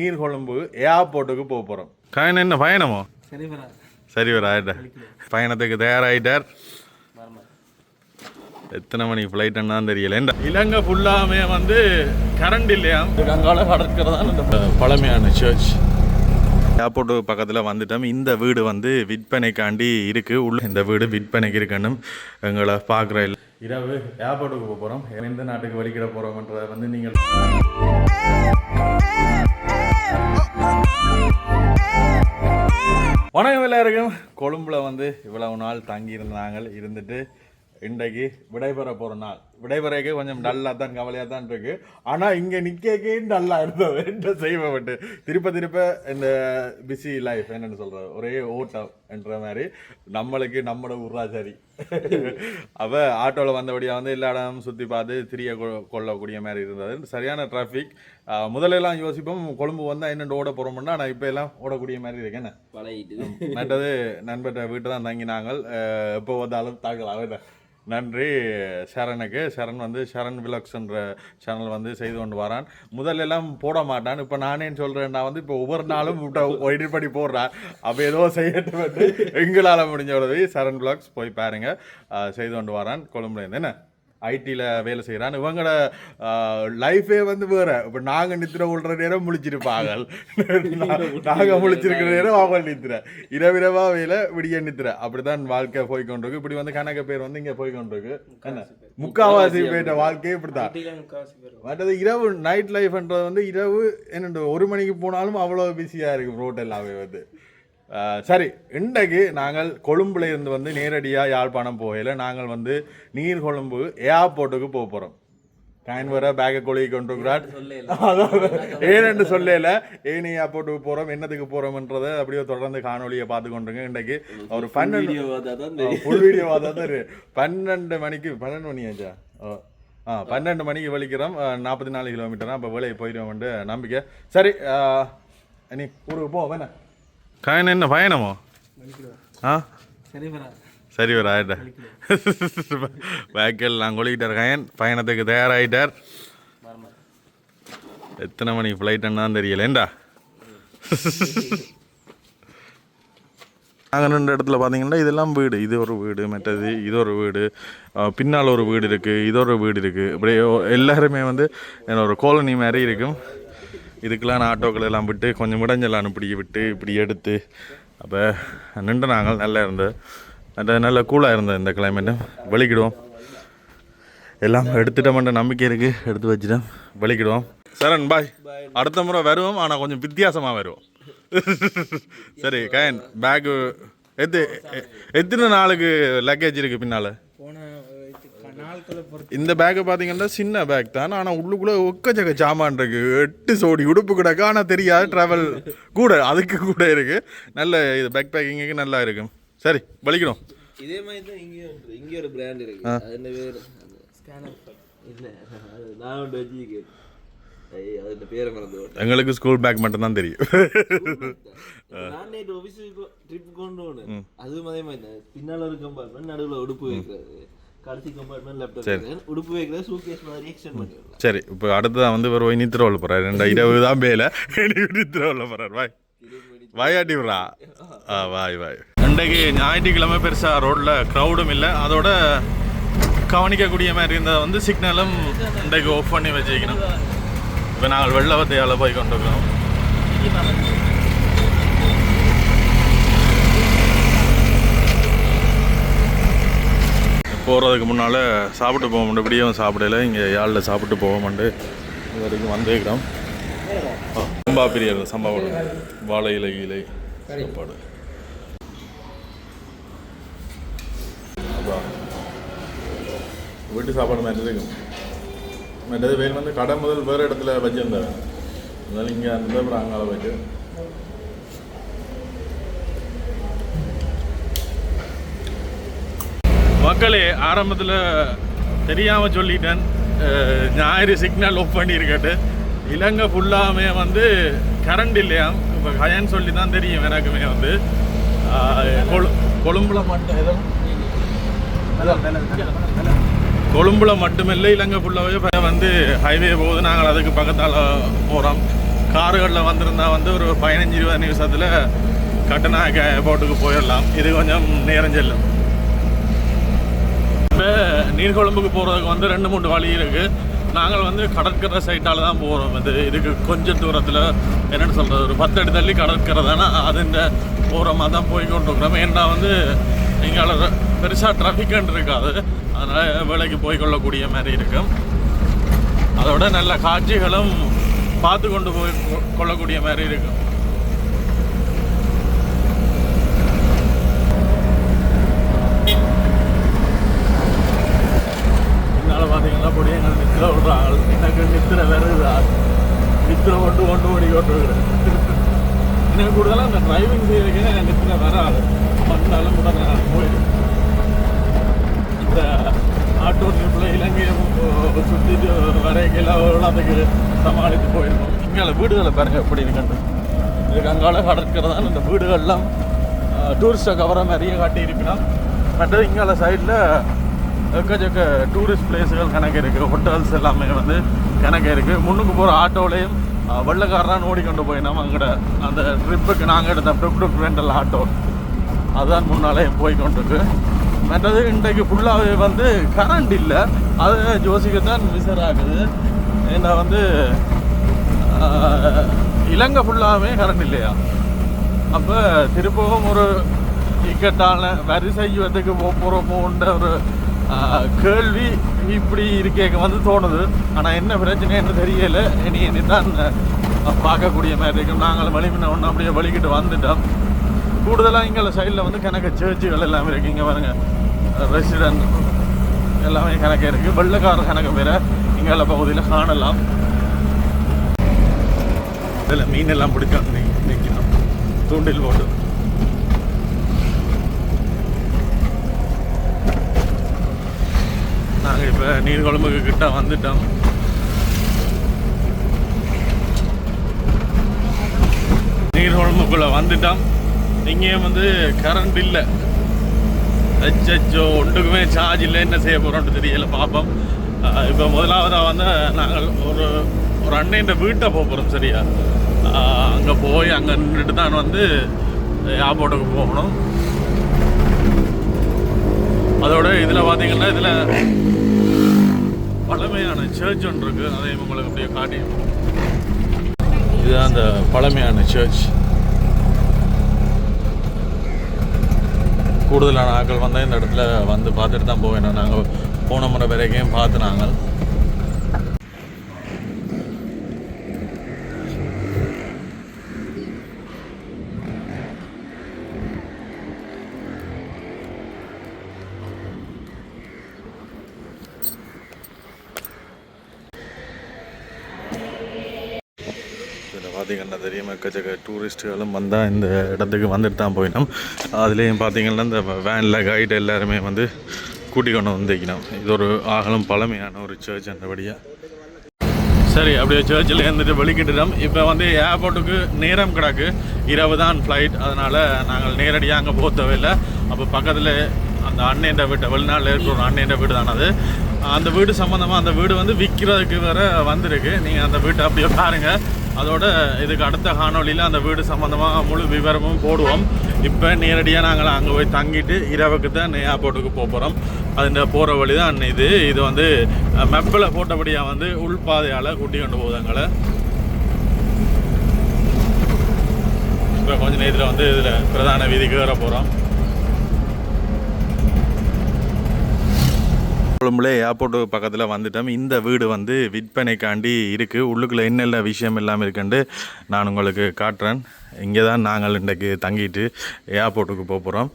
நீர்கொழும்பு ஏர்போர்ட்டுக்கு போக போகிறோம் காயின் என்ன பயணமோ? சரி வரா சரி ஆயிட்டார் பயணத்துக்கு தயாராகிட்டார் எத்தனை மணிக்கு ஃப்ளைட்டுன்னு தான் தெரியல. இலங்கை ஃபுல்லாமே வந்து கரண்ட் இல்லையா கங்கால கடற்கிறதா இந்த பழமையான சர்ச் ஏர்போர்ட்டு பக்கத்தில் வந்துட்டோம். இந்த வீடு வந்து விற்பனைக்காண்டி இருக்குது உள்ள இந்த வீடு விற்பனைக்கு இருக்குன்னு எங்களை பார்க்குற இல்லை. இரவு ஏர்போர்ட்டுக்கு போக போகிறோம் எந்த நாட்டுக்கு வலிக்கிட போகிறோம்ன்றதை வந்து நீங்கள் வணக்கம் எல்லாருக்கும். கொழும்புல வந்து இவ்வளவு நாள் தங்கியிருந்தாங்க இருந்துட்டு இன்றைக்கு விடைபெற போகிற நாள். விடைபெறக்கு கொஞ்சம் டல்லாக தான் கவலையாக தான் இருக்கு. ஆனால் இங்கே நிற்கக்கே டல்லாக இருந்தது. என்ன செய்வப்பட்டு திருப்ப திருப்ப இந்த பிஸி லைஃப் என்னன்னு சொல்கிறது ஒரே ஓட்டம் என்ற மாதிரி. நம்மளுக்கு நம்மளோட ஊர்ரா சரி அவ ஆட்டோவில் வந்தபடியாக வந்து எல்லா இடமும் சுற்றி பார்த்து திரிய கொள்ளக்கூடிய மாதிரி இருந்தது. சரியான டிராஃபிக் முதல்ல எல்லாம் யோசிப்போம். கொழும்பு வந்தால் என்னென்னு ஓட போகிறோம்னா ஆனால் இப்போ எல்லாம் ஓடக்கூடிய மாதிரி இருக்கு என்ன? பழகிட்டு. மற்றது நண்பர்கிட்ட வீட்டு தான் தங்கினாங்கள் எப்போ வந்தாலும் தாக்கலாம் அவர்கிட்ட. நன்றி சரணுக்கு. சரண் வந்து சரண் விலக்ஸ்ன்ற சேனல் வந்து செய்து கொண்டு வரான். முதலெல்லாம் போட மாட்டான். இப்போ நானே சொல்கிறேன் நான் வந்து இப்போ ஒவ்வொரு நாளும் எடிட் பண்ணி போடுறான். அப்போ ஏதோ செய்யட்டு வந்து எங்களால் முடிஞ்ச உதவி சரண் விலாக்ஸ் போய் பாருங்கள் செய்து கொண்டு வரான். கொழும்புலேருந்து என்ன? ஐடியில் வேலை செய்கிறான் இவங்களோட லைஃபே வந்து வேற. இப்போ நாங்கள் நித்திர விடுற நேரம் முழிச்சிருப்பாங்க நாங்கள் முழிச்சிருக்கிற நேரம் அவங்க நித்திர. இரவிரவா வேலை விடிய நித்திர. அப்படிதான் வாழ்க்கை போய் கொண்டிருக்கு இப்படி வந்து கணக்கு பேர் வந்து இங்கே போய் கொண்டிருக்கு என்ன? முக்காவாசி பேர்ட்ட வாழ்க்கையே முக்காவாசி பேர். மற்றது இரவு நைட் லைஃப்ன்றது வந்து இரவு என்னண்டு ஒரு மணிக்கு போனாலும் அவ்வளோ பிஸியாக இருக்கும் ரோட் எல்லாமே வந்து. சரி இன்றைக்கு நாங்கள் கொழும்புல இருந்து வந்து நேரடியாக யாழ்ப்பாணம் போகல நாங்கள் வந்து நீர்கொழும்பு ஏர்போர்ட்டுக்கு போக போகிறோம் காயின் வர பேக்கை கொழுகி கொண்டிருக்கிறார் ஏனென்று சொல்லல ஏனி ஏர்போர்ட்டுக்கு போகிறோம் என்னத்துக்கு போகிறோம்ன்றதை அப்படியே தொடர்ந்து காணொலியை பார்த்து கொண்டிருங்க. இன்றைக்கு ஒரு பன்னெண்டு ஃபுல் வீடியோ தான் பன்னெண்டு மணிக்கு பன்னெண்டு மணி ஆச்சா? ஓ. ஆ பன்னெண்டு மணிக்கு வலிக்கிறோம். நாற்பத்தி நாலு கிலோமீட்டர் அப்போ வேலையை போயிடுவோம் நம்பிக்கை. சரி நீ ஊருக்கு போ வேணா காயின் என்ன பயணமோ? ஆ? சரி வரா. சரி ஒரு ஆயிட்டார் பேக்கில் நான் கொலிக்கிட்டார் காயன். பயணத்துக்கு தயாராகிட்டார் எத்தனை மணிக்கு ஃப்ளைட்டுன்னு தான் தெரியல. ஏண்டா? நாங்கள் ரெண்டு இடத்துல பார்த்தீங்கன்னா இதெல்லாம் வீடு. இது ஒரு வீடு மற்றது இது ஒரு வீடு. பின்னால் ஒரு வீடு இருக்குது இது ஒரு வீடு இருக்குது இப்படியே ஒ- எல்லாருமே வந்து ஒரு காலனி மாதிரி இருக்கும். இதுக்கெல்லாம் நான் ஆட்டோக்கள் எல்லாம் விட்டு கொஞ்சம் முடஞ்செல்லாம் இப்படி விட்டு இப்படி எடுத்து அப்போ நின்று நாங்கள் நல்லா இருந்தது அந்த நல்ல கூலாக இருந்தது இந்த கிளைமேட்டு வெளிக்கிடுவோம் எல்லாம் எடுத்துட்டோம்ன்ற நம்பிக்கை இருக்குது எடுத்து வச்சுட்டோம். வலிக்கிடுவோம் சரண் பாய் அடுத்த முறை வருவோம். ஆனால் கொஞ்சம் வித்தியாசமாக வருவோம். சரி கயன் பேக்கு எத்து எத்தனை நாளுக்கு லக்கேஜ் இருக்குது பின்னால்? போன இந்த பேக்கை பார்த்தீங்கன்னா சின்ன பேக் தான். ஆனால் உள்ளுக்குள்ளே ஒக்கச்சக்க சாமான் இருக்கு. எட்டு சோடி உடுப்பு கிடக்கு ஆனால் தெரியாது ட்ராவல் கூட அதுக்கு கூட இருக்கு. நல்ல இது பேக் பேக்கிங்குக்கு நல்லா இருக்கும் சரி வலிக்கணும். இதே மாதிரி தான் இங்கே ஒன்று இங்கே ஒரு பிராண்ட் இருக்கு. அது என்ன பேர்? ஸ்கேனர் இல்லை நான் ஒன்று போட்டேன். எங்களுக்கு ஸ்கூல் பேக் தெரியும். நான் நேற்று ஆஃபீஸுக்கு ட்ரிப் கொண்டு அதே மாதிரி தான். பின்னால் கம்பார்ட்மெண்ட் நடுவில் உடுப்பு வைக்கிறது. பண்ணிடலாம் சரி. இப்போ அடுத்ததான் வந்து ஒரு நித்திரோல போகிறார் ரெண்டா இருபது தான் பேல நித்திரோல போகிறார் வாய். வாயாட்டி விட்றா ஆ வாய் வாய். இன்றைக்கு ஞாயிற்றுக்கிழமை பெருசாக ரோட்டில் க்ரௌடும் இல்லை. அதோட கவனிக்கக்கூடிய மாதிரி இருந்ததை வந்து சிக்னலும் இன்றைக்கு ஆஃப் பண்ணி வச்சுக்கணும் இப்போ நாங்கள் வெள்ளவத்தையால் போய் கொண்டு இருக்கிறோம் போகிறதுக்கு முன்னால் சாப்பிட்டு போக முடியும் இப்படியும் சாப்பிடல. இங்கே யாழில் சாப்பிட்டு போக மாட்டு இது வரைக்கும் வந்துக்கிறோம் சம்பா பிரியர் சம்பாவோட வாழை இலை இலை சாப்பாடு. வீட்டு சாப்பாடு மாதிரி இருக்கும் மற்றது வேல் வந்து கடை முதல் வேறு இடத்துல வச்சிருந்தாரு. அதனால இங்கே அந்த அப்புறம் அங்கால மக்களே ஆரம்பத்தில் தெரியாமல் சொல்லிட்டேன். ஞாயிறு சிக்னல் ஆஃப் பண்ணியிருக்கட்டு இலங்கை ஃபுல்லாமே வந்து கரண்ட் இல்லையா? இப்போ கயன் சொல்லி தான் தெரியும் எனக்குமே வந்து. கொழு- கொழும்புல மட்டும் கொழும்புல மட்டுமில்லை இலங்கை ஃபுல்லாகவே வந்து ஹைவே போகுது. நாங்கள் அதுக்கு பக்கத்தால் போகிறோம் கார்களில் வந்திருந்தா வந்து ஒரு பதினஞ்சு இருபது நிமிஷத்தில் கட்டணா ஏர்போர்ட்டுக்கு போயிடலாம். இது கொஞ்சம் நேரம் செல்லும். இப்போ நீர்கொழும்புக்கு போகிறதுக்கு வந்து ரெண்டு மூணு வழி இருக்குது நாங்கள் வந்து கடற்கரை சைட்டால் தான் போகிறோம் இது இதுக்கு கொஞ்சம் தூரத்தில் என்னென்னு சொல்கிறது ஒரு பத்து அடி தள்ளி கடற்கரை தானே? அதுன்ற ஓரமாக தான் போய் கொண்டிருக்கிறோம். ஏன்னா வந்து இங்கே பெருசாக டிராஃபிக்னு இருக்காது. அதனால் வேலைக்கு போய்கொள்ளக்கூடிய மாதிரி இருக்கும். அதோட நல்ல காட்சிகளும் பார்த்து கொண்டு போய் கொள்ளக்கூடிய மாதிரி இருக்கும். பார்த்தீங்கன்னா போய் எங்கள் நித்திர விடுற ஆள். எனக்கு நித்திர வருதா நித்திர ஒன்று ஒன்று ஓடி கொண்டு இருக்கிறேன் எனக்கு கூடுதலாக அந்த டிரைவிங் செய்யறதுக்கே எனக்கு நித்திர ஆள். வந்தாலும் கூட நான் போயிடும் இந்த ஆட்டோ ட்ரிப்பில் இலங்கையை சுற்றிட்டு வரைக்கெல்லாம் ஓடாதுக்கு சமாளித்து போயிருக்கோம் இங்கே வீடுகளை பாருங்க எப்படி இருக்குன்னு. இதுக்கு அங்கால கடற்கிறதான் இந்த வீடுகள்லாம் டூரிஸ்ட்டை கவர மாதிரியே காட்டி இருப்பினா மற்றது இங்கால சைடில் எக்கச்சக்க டூரிஸ்ட் பிளேஸுகள் கணக்கு இருக்குது ஹோட்டல்ஸ் எல்லாமே வந்து கணக்கு இருக்குது முன்னுக்கு போகிற ஆட்டோலையும் வெள்ளக்காரரான் ஓடிக்கொண்டு போய் நம்ம அங்கே அந்த ட்ரிப்புக்கு நாங்கள் எடுத்த டுக் ரெண்டல் ஆட்டோ அதுதான் முன்னாலே போய் கொண்டிருக்கு. மற்றது இன்றைக்கு ஃபுல்லாகவே வந்து கரண்ட் இல்லை. அது ஜோசிக்கு தான் மிசர் ஆகுது. ஏன்னா வந்து இலங்கை ஃபுல்லாகவே கரண்ட் இல்லையா? அப்போ திருப்பவும் ஒரு இக்கட்டான வரி செய்வதுக்கு போகிறோமோன்ற ஒரு கேள்வி இப்படி இருக்கேக்க வந்து தோணுது. ஆனால் என்ன பிரச்சனைன்னு தெரியல. இனி இனி தான் பார்க்கக்கூடிய மாதிரி இருக்கும். நாங்கள் வழிமின ஒன்று அப்படியே வலிக்கிட்டு வந்துட்டோம். கூடுதலாக இங்கே சைடில் வந்து கணக்கு சர்ச்சுகள் எல்லாமே இருக்குது இங்கே பாருங்க. ரெசிடென்ட் எல்லாமே கணக்கு இருக்குது வெள்ளக்கார கணக்கு பேரை இங்கே பகுதியில் காணலாம். இதில் மீன் எல்லாம் பிடிக்கும் நிற்கணும் தூண்டில் போட்டு. இப்போ இப்போ நீர்கொழும்புக்கு கிட்ட வந்துட்டோம். நீர்கொழும்புக்குள்ளே வந்துட்டோம். இங்கேயும் வந்து கரண்ட் இல்லை. அச்சோ ஒன்றுக்குமே சார்ஜ் இல்லை. என்ன செய்ய போகிறோம்னு தெரியல பார்ப்போம் இப்போ முதலாவதாக வந்து நாங்கள் ஒரு ஒரு அண்ணன் வீட்டை போகிறோம் சரியா? அங்கே போய் அங்கே நின்றுட்டு தான் வந்து ஏர்போர்ட்டுக்கு போகணும். அதோட இதில் பார்த்தீங்கன்னா இதில் பழமையான சர்ச் ஒன்று இருக்குது அதையும் உங்களுக்கு அப்படியே காட்டி இதுதான் அந்த பழமையான சர்ச் கூடுதலான ஆட்கள் வந்தால் இந்த இடத்துல வந்து பார்த்துட்டு தான் போவேன். நாங்கள் போன முறை வரைக்கும் பார்த்து நாங்கள் இதில் பார்த்தீங்கன்னா தெரியும்? எக்கச்சக்க டூரிஸ்ட்டுகளும் வந்தால் இந்த இடத்துக்கு வந்துட்டு தான் போயினோம். அதுலேயும் பார்த்தீங்கன்னா இந்த வேனில் கைடு எல்லாருமே வந்து கூட்டிக் கொண்டு வந்திருக்கணும். இது ஒரு ஆகலும் பழமையான ஒரு சர்ச் அந்தபடியாக சரி அப்படியே சர்ச்சில் இருந்துட்டு வெளிக்கிட்டுட்டோம் இப்போ வந்து ஏர்போர்ட்டுக்கு நேரம் கிடக்கு. இரவு தான் ஃப்ளைட் அதனால் நாங்கள் நேரடியாக அங்கே போக தேவையில்லை. அப்போ பக்கத்தில் அந்த அண்ணேண்ட வீட்டை வெளிநாட்டில் இருக்கிற ஒரு அண்ணேண்ட வீடு தான் அது. அந்த வீடு சம்மந்தமாக அந்த வீடு வந்து விற்கிறதுக்கு வேறு வந்திருக்கு. நீங்கள் அந்த வீட்டை அப்படியே பாருங்கள் அதோட இதுக்கு அடுத்த காணொலியில் அந்த வீடு சம்மந்தமாக முழு விவரமும் போடுவோம். இப்போ நேரடியாக நாங்கள் அங்கே போய் தங்கிட்டு இரவுக்கு தான் ஏர்போர்ட்டுக்கு போக போகிறோம் அதுன்ற போகிற வழி தான் இது. இது வந்து மெப்பில் போட்டபடியாக வந்து உள்பாதையால் கூட்டி கொண்டு போகுது எங்களை இப்போ கொஞ்சம் நேரத்தில் வந்து இதில் பிரதான வீதிக்கு வர போகிறோம் கொழும்புல ஏர்போர்ட்டு பக்கத்தில் வந்துட்டோம். இந்த வீடு வந்து விற்பனைக்காண்டி இருக்குது உள்ளுக்குள்ளே என்னென்ன விஷயம் எல்லாம் இருக்குன்ட்டு நான் உங்களுக்கு காட்டுறேன். இங்கே தான் நாங்கள் இன்றைக்கு தங்கிட்டு ஏர்போர்ட்டுக்கு போக போகிறோம்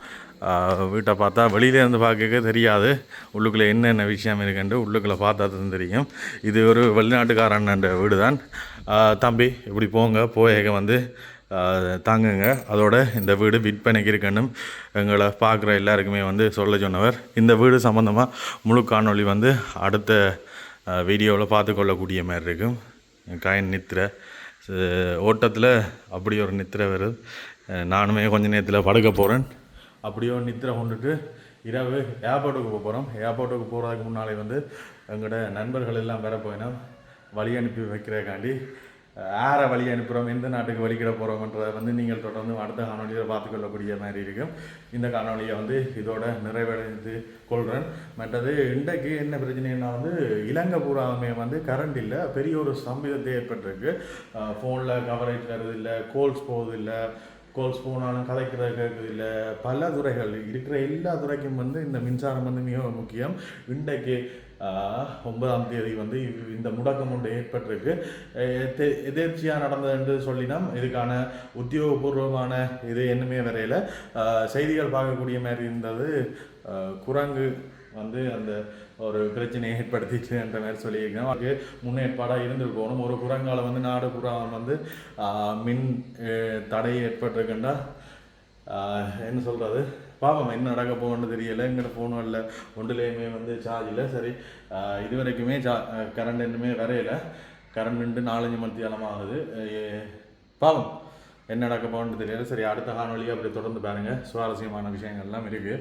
வீட்டை பார்த்தா வெளியிலேருந்து பார்க்க தெரியாது. உள்ளுக்குள்ளே என்னென்ன விஷயம் இருக்குன்ட்டு உள்ளுக்குள்ளே பார்த்தா தான் தெரியும். இது ஒரு வெளிநாட்டுக்காரன் வீடு தான் தம்பி இப்படி போங்க. போயக வந்து தாங்குங்க. அதோட இந்த வீடு விற்பனைக்கு இருக்கணும். எங்களை பார்க்குற எல்லாருக்குமே வந்து சொல்ல சொன்னவர் இந்த வீடு சம்மந்தமாக முழு காணொளி வந்து அடுத்த வீடியோவில் பார்த்துக்கொள்ளக்கூடிய மாதிரி இருக்கும். காயின் நித்திரை ஓட்டத்தில் அப்படி ஒரு நித்திரை வருது நானுமே கொஞ்ச நேரத்தில் படுக்க போகிறேன் அப்படியோ நித்திரை கொண்டுட்டு இரவு ஏர்போர்ட்டுக்கு போக போகிறோம் ஏர்போர்ட்டுக்கு போகிறதுக்கு முன்னாலே வந்து எங்களோட நண்பர்கள் எல்லாம் வர போயினோம். வழி அனுப்பி வைக்கிறதுக்காண்டி யாரை வழி அனுப்புகிறோம் எந்த நாட்டுக்கு வழிகிட போகிறோம்ன்றதை வந்து நீங்கள் தொடர்ந்து அடுத்த காணொலியில் பார்த்துக்கொள்ளக்கூடிய மாதிரி இருக்கும். இந்த காணொலியை வந்து இதோட நிறைவடைந்து கொள்கிறேன் மற்றது இன்றைக்கு என்ன பிரச்சனைன்னா வந்து இலங்கை பூராமே வந்து கரண்ட் இல்லை பெரிய ஒரு ஸ்தம்பிதத்தை ஏற்பட்டிருக்கு. ஃபோனில் கவரேஜ் வருது இல்லை கோல்ஸ் போகுது இல்லை கோல்ஸ் போனாலும் கலைக்கிறது இல்லை. பல துறைகள் இருக்கிற எல்லா துறைக்கும் வந்து இந்த மின்சாரம் வந்து மிக முக்கியம். இன்றைக்கு ஒன்பதாம் தேதி வந்து இந்த முடக்கம் ஒன்று ஏற்பட்டிருக்கு. எதே- எதேர்ச்சியாக நடந்தது என்று சொல்லினோம் இதுக்கான உத்தியோகபூர்வமான இது என்னமே வரையில். செய்திகள் பார்க்கக்கூடிய மாதிரி இருந்தது. குரங்கு வந்து அந்த ஒரு பிரச்சனையை ஏற்படுத்திச்சுன்ற மாதிரி சொல்லியிருக்கேன் அதுக்கு முன்னேற்பாடாக இருந்திருக்கணும் ஒரு குரங்கால் வந்து நாடு புறம் வந்து மின் தடை ஏற்பட்டிருக்குண்டா? என்ன சொல்கிறது பாவம் என்ன நடக்க போகணும்னு தெரியலை. எங்கிட்ட ஃபோனும் இல்லை. ஒன்றுலேயுமே வந்து சார்ஜ் இல்லை. சரி இது வரைக்குமே சா கரண்ட் இன்னுமே வரையலை. கரண்ட் நாலஞ்சு மணித்தியாலம் ஆகுது. பாவம் என்ன நடக்க போகணும்னு தெரியல. சரி அடுத்த காணொலியை அப்படி தொடர்ந்து பாருங்கள் சுவாரஸ்யமான விஷயங்கள்லாம் இருக்குது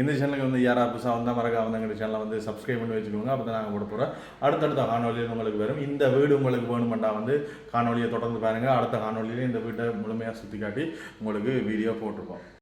இந்த சேனலுக்கு வந்து யாராவது புதுசாக வந்தால் மறக்காம வந்து எங்கள் சேனலை வந்து சப்ஸ்கிரைப் பண்ணி வச்சுக்கோங்க. அப்போ தான் நாங்கள் போட போகிறோம் அடுத்தடுத்த காணொலியில் உங்களுக்கு வரும். இந்த வீடு உங்களுக்கு வேணுமெண்டா வந்து காணொலியை தொடர்ந்து பாருங்கள் அடுத்த காணொலியில் இந்த வீட்டை முழுமையாக சுற்றி காட்டி உங்களுக்கு வீடியோ போட்டிருப்போம்.